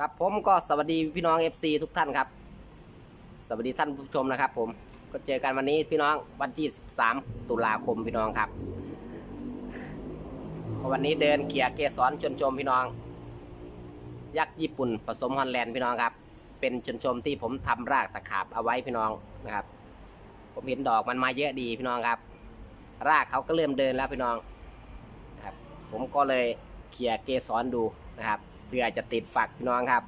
ครับผมก็สวัสดีพี่น้อง FC ทุกท่านครับ สวัสดีท่านผู้ชมนะครับ ผมก็เจอกันวันนี้พี่น้องวันที่ 13 ตุลาคมพี่น้องครับ วันนี้เดินเขี่ยเกสรชนชมพี่น้อง ยักษ์ญี่ปุ่นผสมฮอลแลนด์พี่น้องครับ เป็นชนชมที่ผมทำรากตะขาบเอาไว้พี่น้องนะครับ ผมเห็นดอกมันมาเยอะดีพี่น้องครับ รากเขาก็เริ่มเดินแล้วพี่น้องนะครับ ผมก็เลยเขี่ยเกสรดูนะครับ เพื่อจะติดฝักพี่น้องครับ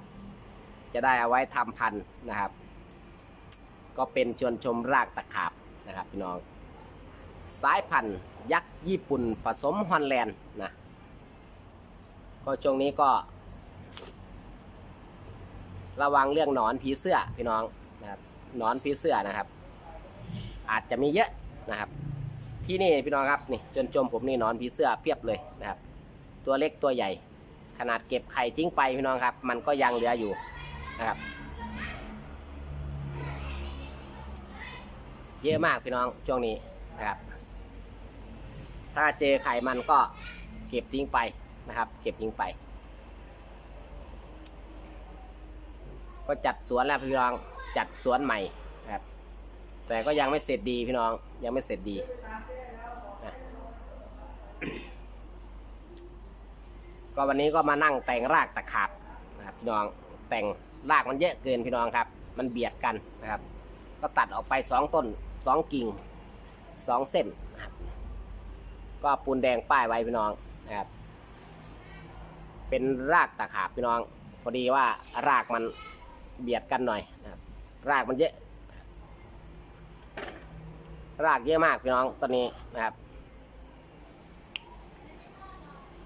จะได้เอาไว้ทำพันธุ์นะครับ ก็เป็นชวนชมรากตะขาบนะครับพี่น้อง สายพันธุ์ยักษ์ญี่ปุ่นผสมฮอลแลนด์นะก็ช่วงนี้ก็ ระวังเรื่องหนอนผีเสื้อพี่น้องนะครับหนอนผีเสื้อนะครับ อาจจะมีเยอะนะครับที่นี่พี่น้องครับนี่จนจมผมนี่หนอนผีเสื้อเพียบเลยนะครับ ตัวเล็กตัวใหญ่ ขนาดเก็บไข่ทิ้งไปพี่น้องครับ มันก็ยังเหลืออยู่นะครับเยอะมากพี่น้องช่วงนี้นะครับ ถ้าเจอไข่มันก็เก็บทิ้งไปนะครับ เก็บทิ้งไป ก็จัดสวนแล้วพี่น้องจัดสวนใหม่นะครับ แต่ก็ยังไม่เสร็จดีพี่น้องยังไม่เสร็จดีนะ ก็วันนี้ก็มานั่งแต่งรากตะขาบนะครับพี่น้องแต่งรากมันเยอะเกินพี่น้องครับ มันเบียดกันนะครับ ก็ตัดออกไปสองต้นสองกิ่งสองเส้นนะครับก็ปูนแดงป้ายไว้พี่น้องนะครับ เป็นรากตะขาบพี่น้อง พอดีว่ารากมันเบียดกันหน่อยนะครับ รากมันเยอะ รากเยอะมากพี่น้องต้นนี้นะครับ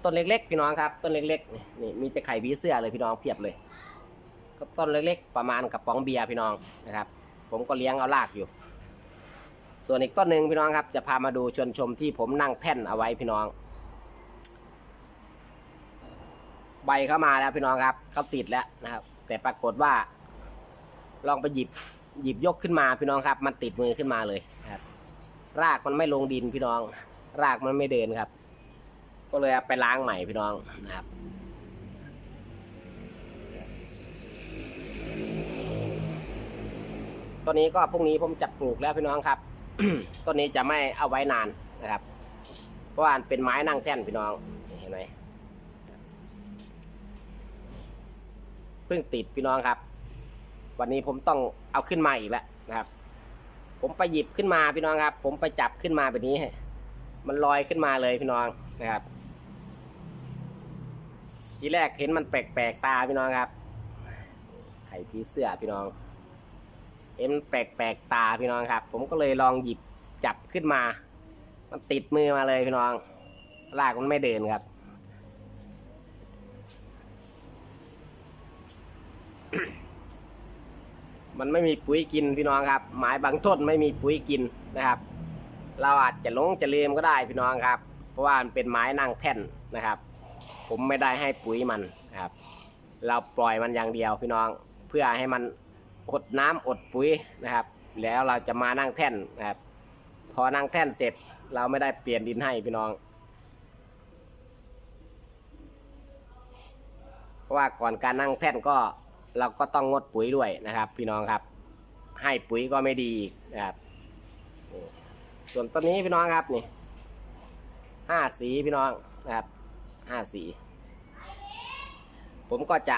ต้นเล็ก ๆ พี่น้องครับต้นเล็กๆนี่มีแต่ไข่ผีเสื้อเลยพี่น้องเพียบเลยก็ต้นเล็กๆ ประมาณกระป๋องเบียร์พี่น้องนะครับ ผมก็เลี้ยงเอารากอยู่ ส่วนอีกต้นหนึ่งพี่น้องครับ จะพามาดูชวนชมที่ผมนั่งแท่นเอาไว้พี่น้อง ใบเข้ามาแล้วพี่น้องครับเขาติดแล้วนะครับ แต่ปรากฏว่า ลองไปหยิบหยิบยกขึ้นมาพี่น้องครับ มันติดมือขึ้นมาเลยนะครับ รากมันไม่ลงดินพี่น้อง รากมันไม่เดินครับ ก็เลยไปล้างใหม่พี่น้องนะครับต้นนี้ก็พรุ่งนี้ผมจะปลูกแล้วพี่น้องครับ ต้นนี้จะไม่เอาไว้นานนะครับ เพราะว่าเป็นไม้นั่งแท่นพี่น้องเห็นไหมเพิ่งติดพี่น้องครับ วันนี้ผมต้องเอาขึ้นมาอีกแล้วนะครับ ผมไปหยิบขึ้นมาพี่น้องครับ ผมไปจับขึ้นมาแบบนี้ มันลอยขึ้นมาเลยพี่น้องนะครับ ทีแรกเห็นมันแปลกๆตาพี่น้องครับ ไข่ผีเสื้อพี่น้อง เห็นแปลกๆตาพี่น้องครับ ผมก็เลยลองหยิบจับขึ้นมา มันติดมือมาเลยพี่น้องรากมันไม่เดินครับ มันไม่มีปุ๋ยกินพี่น้องครับ หมายบางต้นไม่มีปุ๋ยกินนะครับ เราอาจจะลงจะลืมก็ได้พี่น้องครับ เพราะว่ามันเป็นไม้นั่งแท่นนะครับ ผมไม่ได้ให้ปุ๋ยมันนะครับ เราปล่อยมันอย่างเดียวพี่น้องเพื่อให้มันอดน้ำอดปุ๋ยนะครับ แล้วเราจะมานั่งแท่นนะครับ พอนั่งแท่นเสร็จเราไม่ได้เปลี่ยนดินให้พี่น้องเพราะว่าก่อนการนั่งแท่นก็เราก็ต้องงดปุ๋ยด้วยนะครับ พี่น้องครับ ให้ปุ๋ยก็ไม่ดีนะครับส่วนต้นนี้พี่น้องครับนี่ห้าสีพี่น้องนะครับห้าสี ผมก็จะ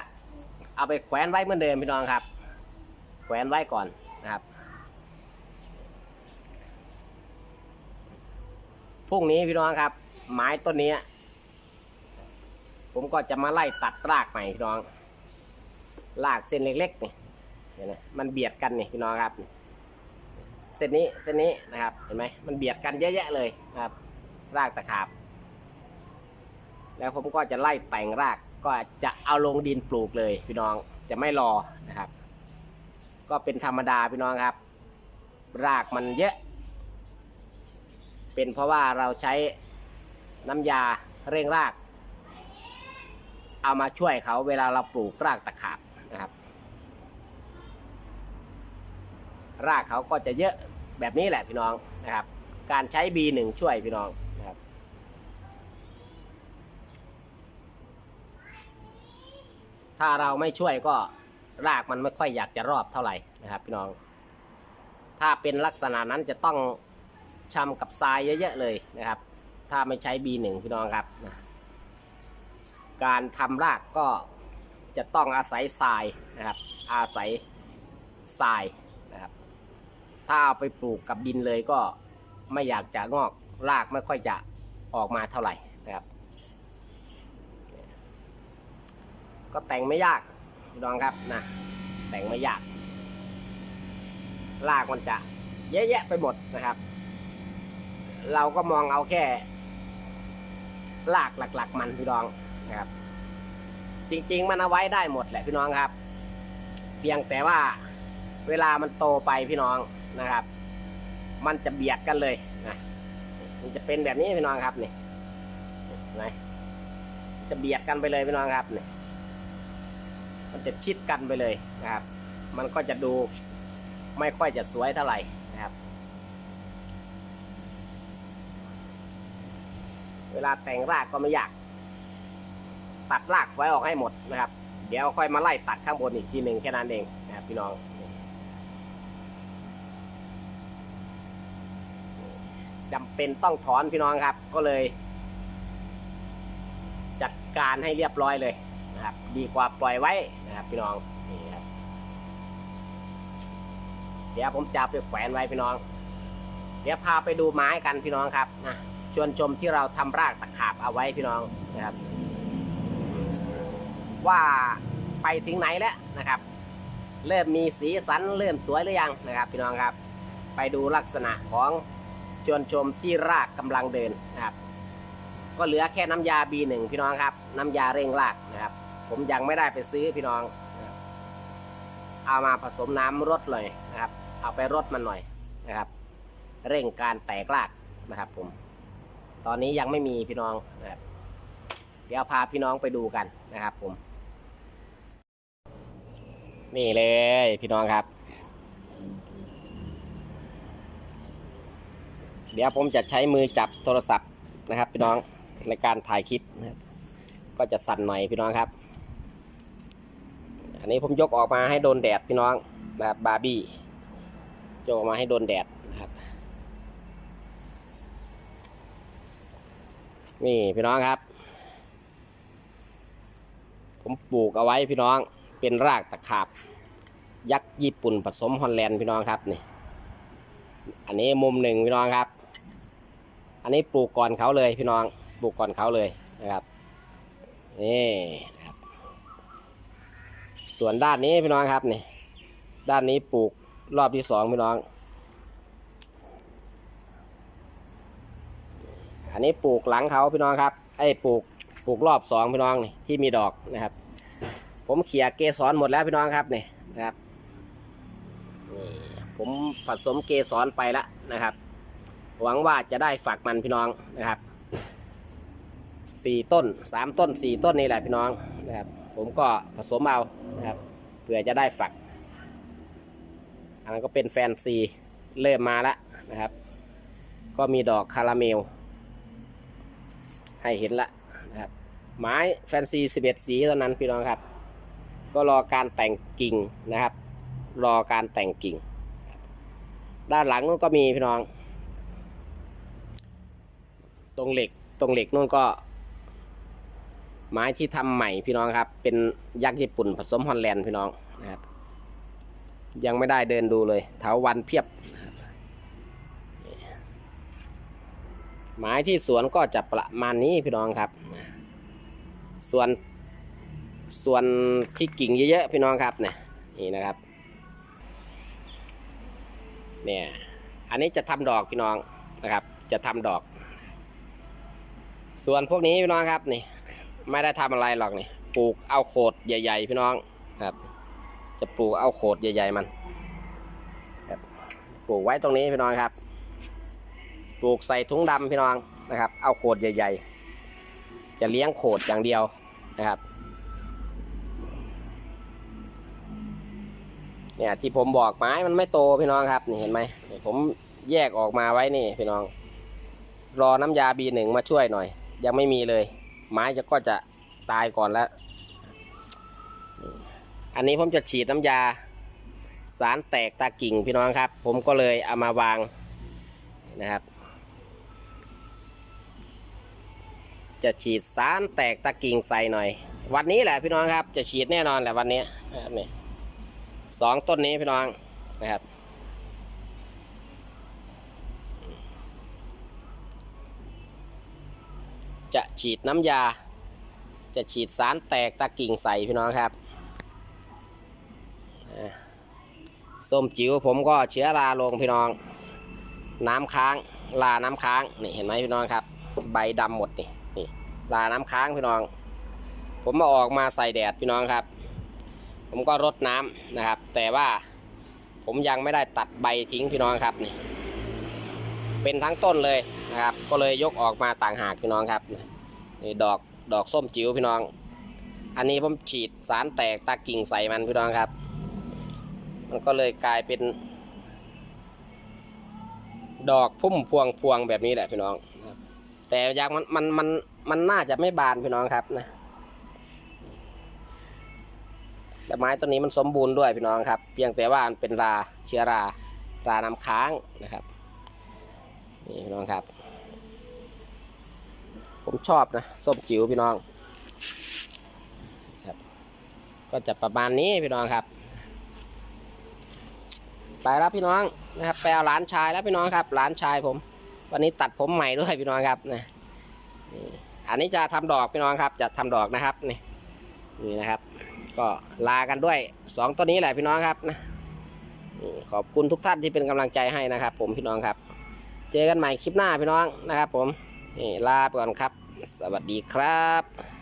เอาไปแขวนไว้เหมือนเดิมพี่น้องครับ แขวนไว้ก่อนนะครับพรุ่งนี้พี่น้องครับ ไม้ต้นนี้ ผมก็จะมาไล่ตัดรากใหม่พี่น้อง รากเส้นเล็กๆนี่เห็นไหมมันเบียดกันนี่พี่น้องครับ เส้นนี้เส้นนี้นะครับ เห็นไหมมันเบียดกันเยอะแยะเลยนะครับ รากตะขาบ แล้วผมก็จะไล่แต่งราก ก็จะเอาลงดินปลูกเลยพี่น้องจะไม่รอนะครับ ก็เป็นธรรมดาพี่น้องครับ รากมันเยอะ เป็นเพราะว่าเราใช้น้ำยาเร่งราก เอามาช่วยเขาเวลาเราปลูกรากตะขาบนะครับ รากเขาก็จะเยอะแบบนี้แหละพี่น้องนะครับ การใช้ B1 ช่วยพี่น้องนะครับ ถ้าเราไม่ช่วยก็รากมันไม่ค่อยอยากจะรอบเท่าไหร่นะครับ พี่น้อง ถ้าเป็นลักษณะนั้นจะต้องชำกับทรายเยอะๆเลยนะครับ ถ้าไม่ใช้ B1 พี่น้องครับนะการทำรากก็จะต้องอาศัยทรายนะครับ อาศัยทรายนะครับ ถ้าเอาไปปลูกกับดินเลยก็ไม่อยากจะงอกรากไม่ค่อยจะออกมาเท่าไหร่นะครับ ก็แต่งไม่ยากพี่น้องครับนะแต่งไม่ยากรากมันจะเยอะแยะไปหมดนะครับ เราก็มองเอาแค่รากหลัก ๆ มันพี่น้องนะครับ จริง ๆ มันเอาไว้ได้หมดแหละพี่น้องครับ เพียงแต่ว่าเวลามันโตไปพี่น้องนะครับ มันจะเบียดกันเลยนะมันจะเป็นแบบนี้พี่น้องครับนี่เห็นจะเบียดกันไปเลยพี่น้องครับนี่ มันจะชิดกันไปเลยนะครับ มันก็จะดูไม่ค่อยจะสวยเท่าไหร่นะครับ เวลาแต่งรากก็ไม่ยาก ตัดรากไว้ออกให้หมดนะครับ เดี๋ยวค่อยมาไล่ตัดข้างบนอีกทีหนึ่งแค่นั้นเองนะครับพี่น้องจำเป็นต้องถอนพี่น้องครับ ก็เลย จัดการให้เรียบร้อยเลย นะครับ ดีกว่าปล่อยไว้นะครับพี่น้องนี่ครับเดี๋ยวผมจะไปแขวนไว้พี่น้อง เดี๋ยวพาไปดูไม้กันพี่น้องครับนะชวนชมที่เราทำรากตะขาบเอาไว้พี่น้องนะครับ ว่าไปถึงไหนแล้วนะครับ เริ่มมีสีสันเริ่มสวยหรือยังนะครับ พี่น้องครับ ไปดูลักษณะของชวนชมที่รากกำลังเดินนะครับ ก็เหลือแค่น้ำยา B1 พี่น้องครับ น้ำยาเร่งรากนะครับ ผมยังไม่ได้ไปซื้อพี่น้อง เอามาผสมน้ำรดเลยนะครับ เอาไปรดมันหน่อยนะครับ เร่งการแตกรากนะครับ ผม ตอนนี้ยังไม่มีพี่น้องนะครับ เดี๋ยวพาพี่น้องไปดูกันนะครับ ผม นี่เลยพี่น้องครับ เดี๋ยวผมจะใช้มือจับโทรศัพท์นะครับ พี่น้องในการถ่ายคลิปนะครับก็จะสั่นหน่อยพี่น้องครับ อันนี้ผมยกออกมาให้โดนแดดพี่น้องแบบบาร์บี้ยกออกมาให้โดนแดดนะครับ นี่พี่น้องครับ ผมปลูกเอาไว้พี่น้องเป็นรากตะขาบ ยักษ์ญี่ปุ่นผสมฮอลแลนด์พี่น้องครับนี่ อันนี้มุมหนึ่งพี่น้องครับ อันนี้ปลูกก่อนเขาเลยพี่น้องปลูกก่อนเขาเลยนะครับนี่ ส่วนด้านนี้พี่น้องครับนี่ด้านนี้ปลูกรอบที่สองพี่น้อง อันนี้ปลูกหลังเขาพี่น้องครับ ไอ้ปลูกปลูกรอบสองพี่น้องนี่ที่มีดอกนะครับ ผมเขี่ยเกสรหมดแล้วพี่น้องครับนี่นะครับนี่ผมผสมเกสรไปแล้วนะครับ หวังว่าจะได้ฝักมันพี่น้องนะครับสี่ต้นสามต้นสี่ต้นนี่แหละพี่น้องนะครับ ผมก็ผสมเอานะครับเผื่อจะได้ฝัก อันนั้นก็เป็นแฟนซีเริ่มมาแล้วนะครับ ก็มีดอกคาราเมล ให้เห็นละนะครับ ไม้แฟนซี11 สีเท่านั้นพี่น้องครับ ก็รอการแต่งกิ่งนะครับ รอการแต่งกิ่ง ด้านหลังนู้นก็มีพี่น้อง ตรงเหล็กตรงเหล็กนู่นก็ ไม้ที่ทำใหม่พี่น้องครับ เป็นยักษ์ญี่ปุ่นผสมฮอลแลนด์พี่น้องนะครับ ยังไม่ได้เดินดูเลยเถาวันเพียบ ไม้ที่สวนก็จะประมาณนี้พี่น้องครับ ส่วนส่วนที่กิ่งเยอะๆพี่น้องครับเนี่ยนี่นะครับเนี่ยอันนี้จะทำดอกพี่น้องนะครับ จะทำดอก ส่วนพวกนี้พี่น้องครับนี่ ไม่ได้ทำอะไรหรอกนี่ปลูกเอาโขดใหญ่ ๆ พี่น้องครับ จะปลูกเอาโขดใหญ่ ๆ มันครับปลูกไว้ตรงนี้พี่น้องครับ ปลูกใส่ถุงดำพี่น้องนะครับ เอาโขดใหญ่ ๆ จะเลี้ยงโขดอย่างเดียวนะครับเนี่ยที่ผมบอกไม้มันไม่โตพี่น้องครับนี่เห็นไหมผมแยกออกมาไว้นี่พี่น้อง รอน้ำยา B1 มาช่วยหน่อย ยังไม่มีเลย ไม้จะก็จะตายก่อนแล้ว อันนี้ผมจะฉีดน้ำยา สารแตกตากิ่งพี่น้องครับ ผมก็เลยเอามาวางนะครับ จะฉีดสารแตกตะกิ่งใส่หน่อย วันนี้แหละพี่น้องครับ จะฉีดแน่นอนแหละวันนี้นะครับนี่สองต้นนี้พี่น้องนะครับ จะฉีดน้ำยา จะฉีดสารแตกตะกิ่งใส่พี่น้องครับส้มจิ๋วผมก็เชื้อราลงพี่น้อง น้ำค้างลาน้ำค้างนี่เห็นไหมพี่น้องครับ ใบดำหมดนี่นี่ลาน้ำค้างพี่น้อง ผมมาออกมาใส่แดดพี่น้องครับ ผมก็รดน้ำนะครับ แต่ว่าผมยังไม่ได้ตัดใบทิ้งพี่น้องครับนี่เป็นทั้งต้นเลย นะครับ ก็เลยยกออกมาต่างหากพี่น้องครับนี่ดอกดอกส้มจิ๋วพี่น้อง อันนี้ผมฉีดสารแตกตากิ่งใส่มันพี่น้องครับ มันก็เลยกลายเป็น ดอกพุ่มพวงพวงแบบนี้แหละพี่น้องครับแต่ยังมันมันมันมันน่าจะไม่บานพี่น้องครับนะแต่ไม้ต้นนี้มันสมบูรณ์ด้วยพี่น้องครับ เพียงแต่ว่ามันเป็นราเชื้อราราน้ำค้างนะครับ นี่พี่น้องครับ ผมชอบนะส้มจิ๋วพี่น้องครับก็จะประมาณนี้พี่น้องครับ ไปแล้วพี่น้องนะครับไปเอาหลานชายแล้วพี่น้องครับหลานชายผม วันนี้ตัดผมใหม่ด้วยพี่น้องครับนะนี่อันนี้จะทำดอกพี่น้องครับ จะทำดอกนะครับนี่นี่นะครับ ก็ลากันด้วยสองต้นนี้แหละพี่น้องครับนะขอบคุณทุกท่านที่เป็นกำลังใจให้นะครับ ผมพี่น้องครับ เจอกันใหม่คลิปหน้าพี่น้องนะครับ ผม นี่ลาไปก่อนครับ สวัสดีครับ